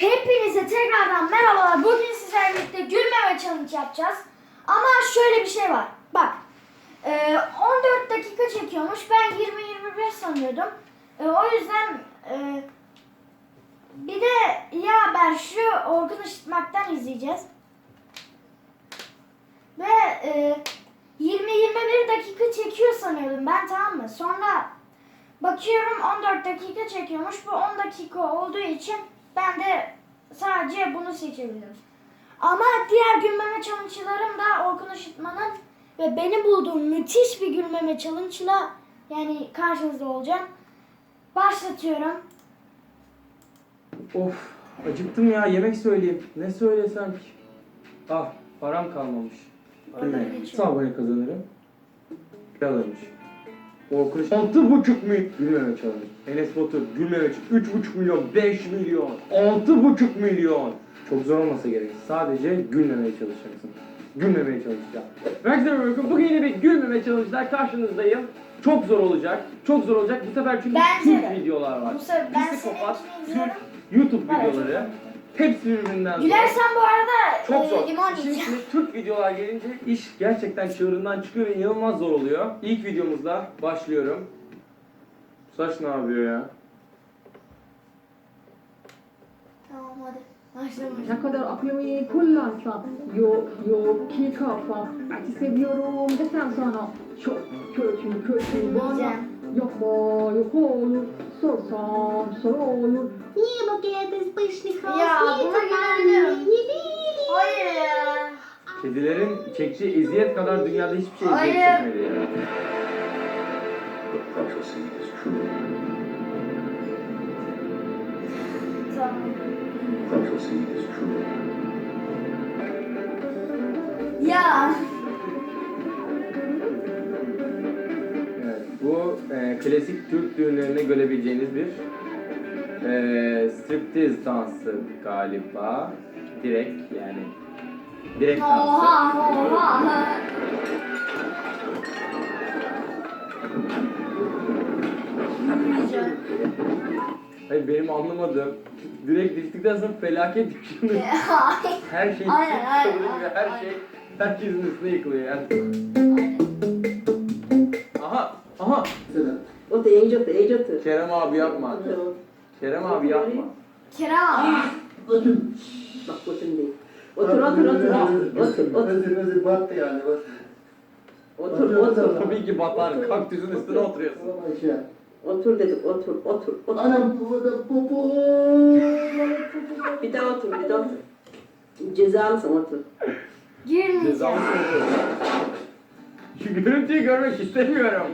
Hepinize tekrardan merhabalar. Bugün sizlerle birlikte gülmeme challenge yapacağız. Ama şöyle bir şey var. Bak. e, 14 dakika çekiyormuş. Ben 20-25 sanıyordum. E, o yüzden e, bir de ya ben şu Orkun Işıtmak'tan izleyeceğiz. Ve e, 20-21 dakika çekiyor sanıyordum ben tamam mı? Sonra bakıyorum 14 dakika çekiyormuş. Bu 10 dakika olduğu için ben de sadece bunu seçebildim. Ama diğer gülmeme challenge'larım da Orkun Işıtman'ın ve benim bulduğum müthiş bir gülmeme challenge'la yani karşınızda olacağım. Başlatıyorum. Of acıktım ya yemek söyleyeyim. Ne söylesem ki? Ah param kalmamış. Sabahına kazanırım. Kazanmış. Orkun altı buçuk milyon gülmeme challenge. Enes Batur gülmeme için üç buçuk milyon, beş milyon, altı buçuk milyon. Çok zor olmasa gerek. Sadece gülmemeye çalışacaksın. Gülmemeye çalışacağım. Herkese merhaba. Bugün yine bir gülmeme challenge'lar karşınızdayım. Çok zor olacak. Çok zor olacak. Bu sefer çünkü Bence Türk de. videolar var. Bu sefer ben Psikopat, seninkini Türk. YouTube Evet, videoları. Hepsi birbirinden zor. Gülersen bu arada Çok e, zor. limon Şimdi, yiyeceğim. Türk videolar gelince iş gerçekten çığırından çıkıyor ve inanılmaz zor oluyor. İlk videomuzla başlıyorum. Saç ne yapıyor ya? Tamam hadi. Başla başla. Ne kadar aklımı kullansa yok yok ki kafa Belki seviyorum desem sana Çok kötü kötü bana Diyeceğim. Yok mu yok olur sorsam sor olur Niye Ya buna gülebilirim. Hayır. Kedilerin çektiği eziyet kadar dünyada hiçbir şey eziyet Hayır. çekmedi ya. prophecy is true. Tamam. Prophecy is true. Ya. Evet, bu e, klasik Türk düğünlerinde görebileceğiniz bir e, striptiz dansı galiba. Direkt yani. Direkt dansı. Oha oha. Hayır benim anlamadığım direkt düştükten sonra felaket düşünüyor. Her şey Aynen, aynen, her aynen. şey herkesin üstüne yıkılıyor yani. Aha, aha. Otur iyice otur iyice otur Kerem abi yapma. Kerem abi yapma. Kerem abi. Otur Bak otur değil Otur otur otur Otur otur Özür özür battı yani bak. Otur otur Tabii ki batar. Kaktüsün üstüne oturuyorsun. Otur dedik otur otur otur Anam bu da popo. Bir daha otur bir daha otur Cezalısın otur Girmeyeceğim. Şu görüntüyü görmek istemiyorum.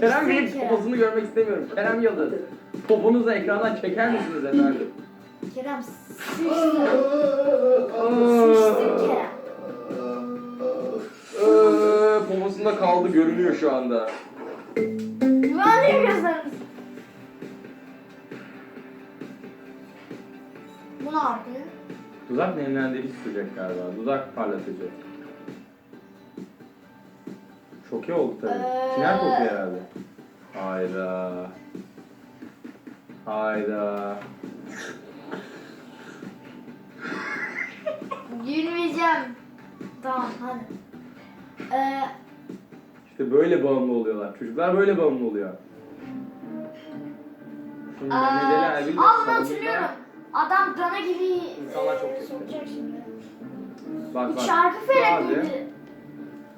Kerem Bey'in poposunu görmek istemiyorum. Kerem Yıldız. Poponuzu ekrandan çeker misiniz efendim? Kerem sıçtı. Sıçtı Kerem. Ee, poposunda kaldı görünüyor şu anda. Güvenliği gözleriniz. Bu ne yapıyor? Dudak nemlendirici sıcak galiba. Dudak parlatıcı. Çok iyi oldu tabii. Ee, Tiner kokuyor herhalde. Hayda. Hayda. Gülmeyeceğim. Tamam hadi. Ee, İşte böyle bağımlı oluyorlar. Çocuklar böyle bağımlı oluyor. Şimdi Erbil de aa bunu hatırlıyorum. Adam dana gibi İnsanlar çok e, kötü. sokacak şimdi. Bak bak. şarkı Bu felek abi, miydi?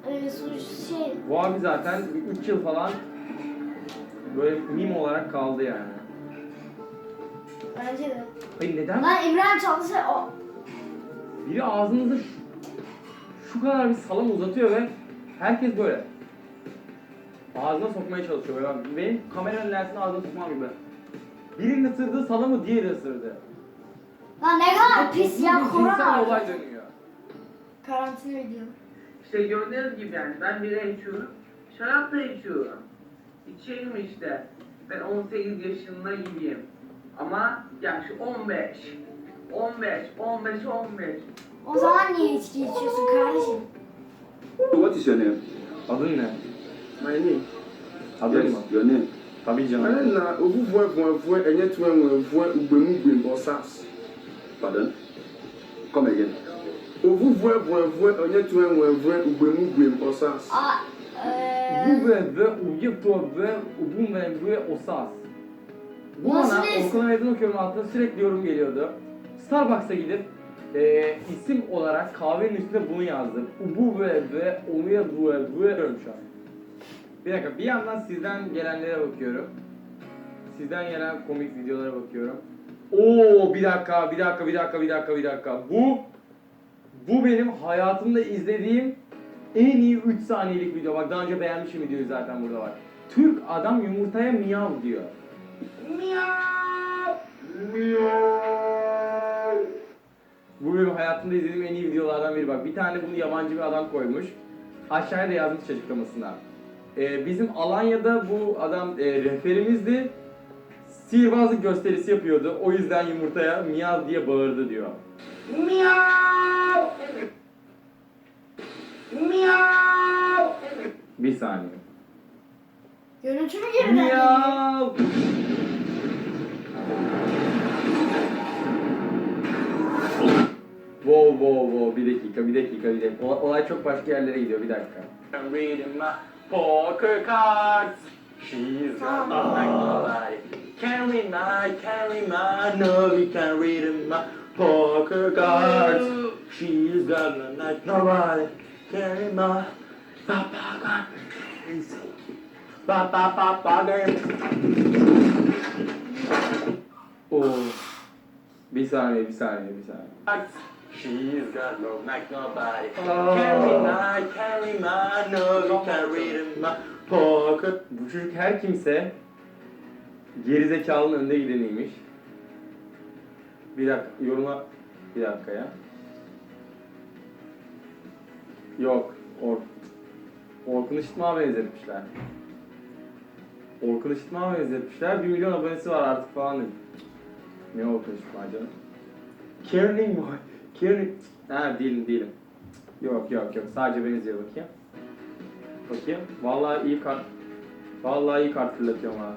Ee, su- şey, bu abi zaten 3 yıl falan böyle mim olarak kaldı yani. Bence de. Hayır neden? Lan İbrahim Tatlıses o. Biri ağzınızı şu, şu kadar bir salam uzatıyor ve herkes böyle. Ağzına sokmaya çalışıyor böyle. Benim kameranın lensine ağzına sokmam gibi. Birinin ısırdığı salamı diğeri ısırdı. Lan ne kadar pis ya korona cinsel olay var. dönüyor. Karantina video. İşte gördüğünüz gibi yani ben bira içiyorum, şarap da içiyorum. İçerim işte. Ben 18 yaşında gibiyim. Ama yaklaşık 15. 15, 15, 15. O zaman niye kardeşim? What is your name? Adın? My name. Adın? Your name. Tabii canım. Vue gbem osas. Pardon? Come again. Ovu vue vue vue enye tuwe vue vue ugbemu gbem osas. Ah, euh... Eh. Vue vue vue uye tuwe vue ubume vue osas. Bu Nasıl bana bir- okula meydan okuyorum altında sürekli yorum geliyordu. Starbucks'a gidip e, isim olarak kahvenin üstüne bunu yazdım. Ubu ve ve onuya bu ve bu diyorum şu an. Bir dakika bir yandan sizden gelenlere bakıyorum. Sizden gelen komik videolara bakıyorum. Oo bir dakika bir dakika bir dakika bir dakika bir dakika. Bu bu benim hayatımda izlediğim en iyi 3 saniyelik video. Bak daha önce beğenmişim videoyu zaten burada var. Türk adam yumurtaya miyav diyor. Bu benim hayatımda izlediğim en iyi videolardan biri bak. Bir tane bunu yabancı bir adam koymuş. Aşağıya da yazmış açıklamasına. Ee, bizim Alanya'da bu adam e, rehberimizdi. Sihirbazlık gösterisi yapıyordu. O yüzden yumurtaya miyav diye bağırdı diyor. Bir saniye. görüntü mü geliyor? Miyav. Wow wow wow bir dakika bir dakika bir dakika Olay, çok başka yerlere gidiyor bir dakika. I'm reading my poker cards. She's got nobody. Can read my, read my, no you can read my poker cards. She's got like nobody. Can read my poker cards. Ba ba ba Oo. Bir saniye, bir saniye, bir saniye. She's got no like nobody. Carry my, carry my, no you can read in my pocket. Bu çocuk her kimse gerizekalının önde gideniymiş. Bir dakika, yoruma bir dakika ya. Yok, Or Orkun Işıtmak'a benzetmişler. Orkun Işıtmak'a benzetmişler. 1 milyon abonesi var artık falan dedim. Ne Orkun Işıtmak canım? Karen mi? Karen... Ha değilim değilim. Yok yok yok sadece benziyor bakayım. Bakayım. Vallahi iyi kart. Vallahi iyi kart fırlatıyorum ha.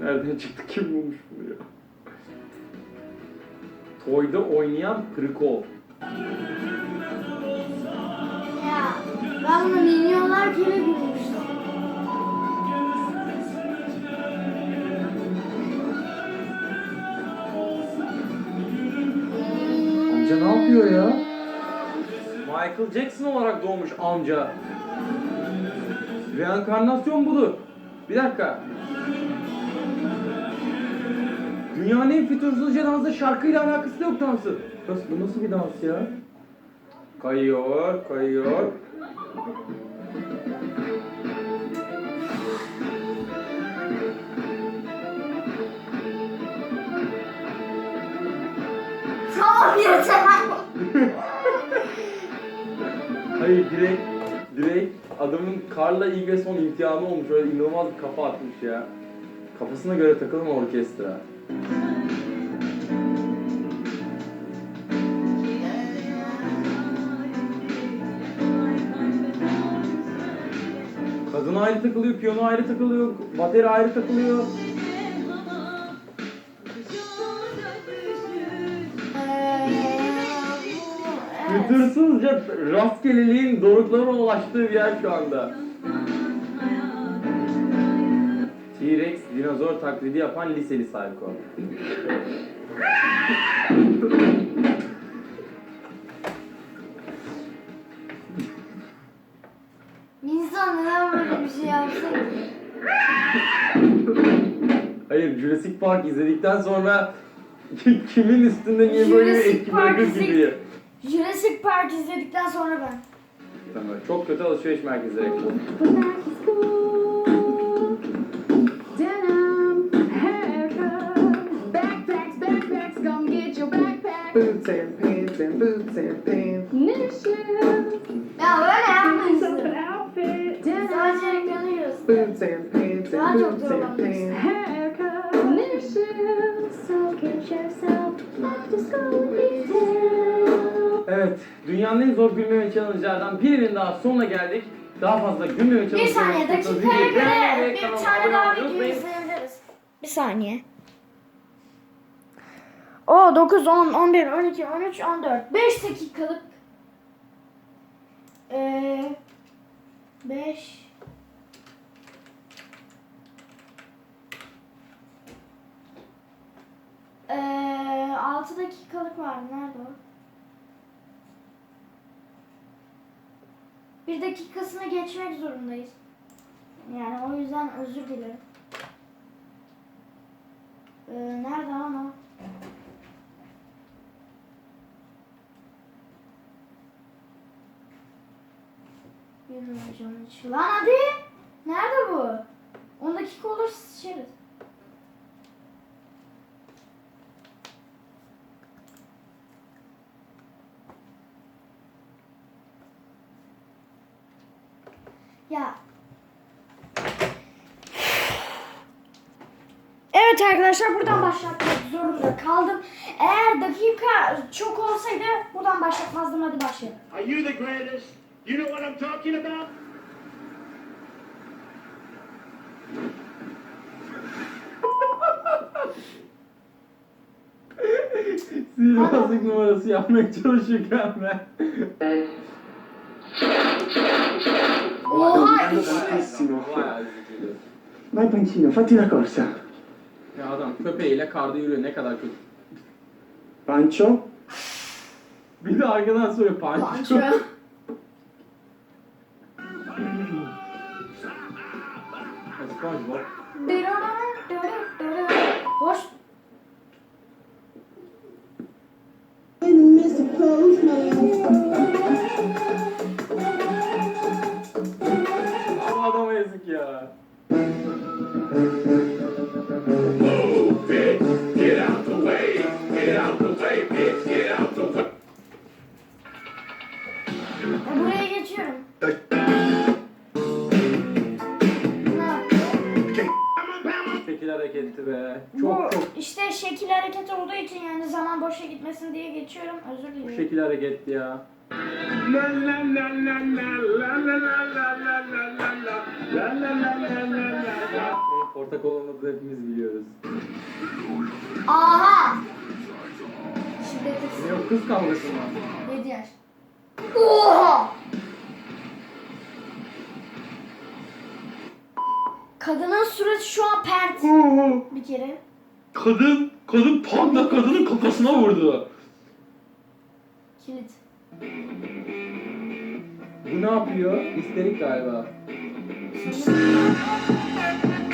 Nereden çıktı kim bulmuş bunu ya? Toy'da oynayan Prikol. Ya, ben bunu milyonlar kere gülmüştüm. Amca ne yapıyor ya? Michael Jackson olarak doğmuş amca. Reenkarnasyon budur. Bir dakika. Dünyanın en fütursuzca dansı şarkıyla alakası yok dansı. Bu nasıl bir dans ya? Kayıyor, kayıyor. Tamam yeter. Hayır direkt, direkt adamın karla ilk ve son imtihanı olmuş. Öyle inanılmaz bir kafa atmış ya. Kafasına göre takılma orkestra. Kadın ayrı takılıyor, piyano ayrı takılıyor, bateri ayrı takılıyor. Fütursuzca rastgeleliğin doruklara ulaştığı bir yer şu anda. T-Rex dinozor taklidi yapan liseli psycho. İnsan neden böyle bir şey yapsın ki? Hayır Jurassic Park izledikten sonra kimin üstünde niye böyle bir Jurassic etki Park bırakır izle- gibi. Jurassic Park izledikten sonra ben. Tamam, çok kötü alışveriş merkezleri. Evet, dünyanın en zor gülmeme challenge'lardan birinin daha sonuna geldik. Daha fazla gülmeme challenge Bir saniye dakikaya göre bir tane daha video izleyebiliriz. Bir saniye. O 9, 10, 11, 12, 13, 14. 5 dakikalık. Ee, 5 Ee, 6 dakikalık var. Nerede o? Bir dakikasını geçmek zorundayız. Yani o yüzden özür dilerim. Ee, nerede ama? Bilmiyorum hiç. Lan hadi. Nerede bu? 10 dakika olur sıçarız. Ya. Evet arkadaşlar buradan başlatmak zorunda kaldım. Eğer dakika çok olsaydı buradan başlatmazdım. Hadi başlayalım. Are you the greatest? You know what I'm talking about? Sihirbazlık numarası yapmaya çalışırken ben. Oha! Bastissimo. Vai Pancino, fatti la corsa. Ya adam köpeğiyle karda yürüyor ne kadar kötü. Pancho. Bir de arkadan soruyor Pancho. Pancho. SpongeBob. Hoş. Yazık ya. Ya buraya geçiyorum. Şekil hareketi be. Bu Çok çok işte şekil hareket olduğu için yani zaman boşa gitmesin diye geçiyorum. Özür bu dilerim. şekil hareketli ya. La la la la la la la la la la la Onun portakal olmadığını hepimiz biliyoruz. Aha! Şiddetsiz. Ne o kız kavgası mı? 7 yaş. Oha! Kadının suratı şu an pert. Bir kere. Kadın, kadın panda kadının kafasına vurdu. Kilit. Bu ne yapıyor? Histerik galiba. Thank you.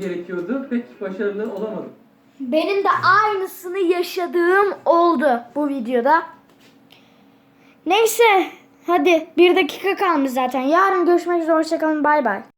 Gerekiyordu. Pek başarılı olamadım. Benim de aynısını yaşadığım oldu bu videoda. Neyse hadi bir dakika kalmış zaten. Yarın görüşmek üzere hoşçakalın bay bay.